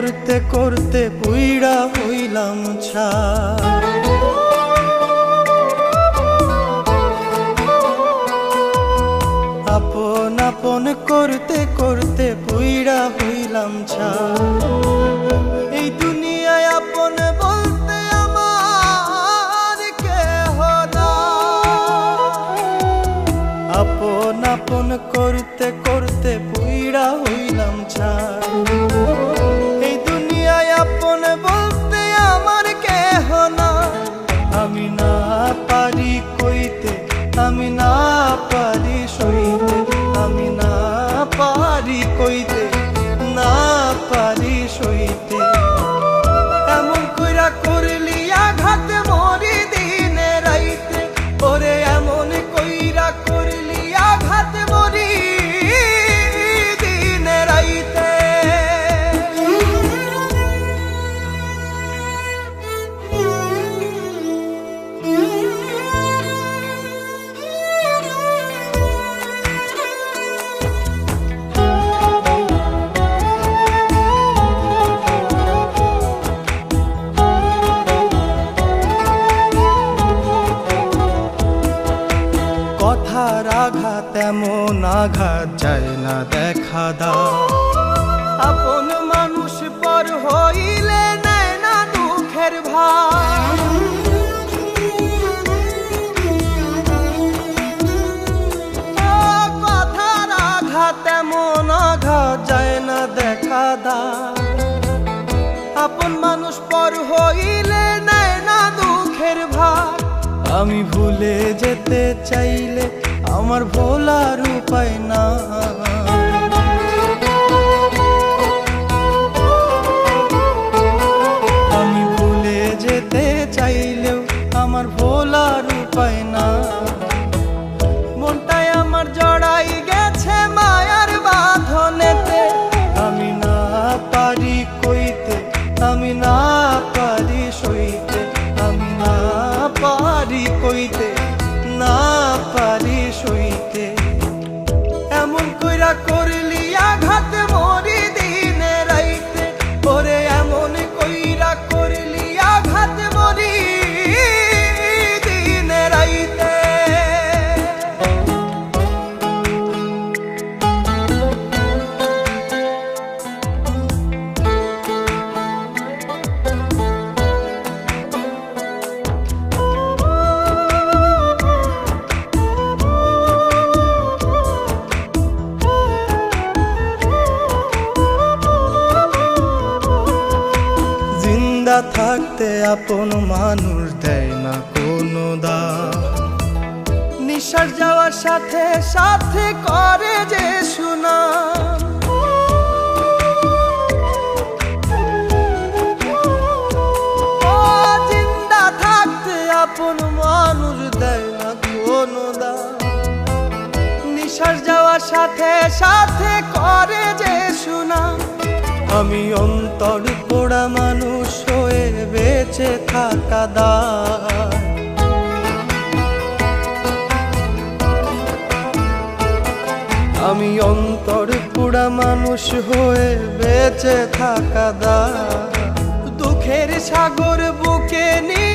করতে করতে পুইড়া হইলাম ছা আপন আপন করতে করতে পুইড়া হইলাম ছা এই দুনিয়ায় আপন বলতে আমার আপন আপন করতে আমি আঘাত এমন আঘাত যায় না দেখা দা আপন মানুষ পর হইলে না দেখা দা আপন মানুষ পর হইলে নেয় না দুঃখের ভার। আমি ভুলে যেতে চাইলে আমার ভোলার উপায় না। আমি ভুলে যেতে চাইলেও আমার ভোলার উপায় না এমন কইরা জিন্দা থাকতে আপন মানুষ দেয় না কোনো দা নিঃশ্বাস যাওয়ার সাথে সাথে করে যে শোনা জিন্দা থাকতে আপন মানুষ দেয় না কোনো দা নিঃশ্বাস যাওয়ার সাথে সাথে থাকা আমি অন্তর পুরা মানুষ হয়ে বেঁচে থাকা দা। দুঃখের সাগর বুকে নিয়ে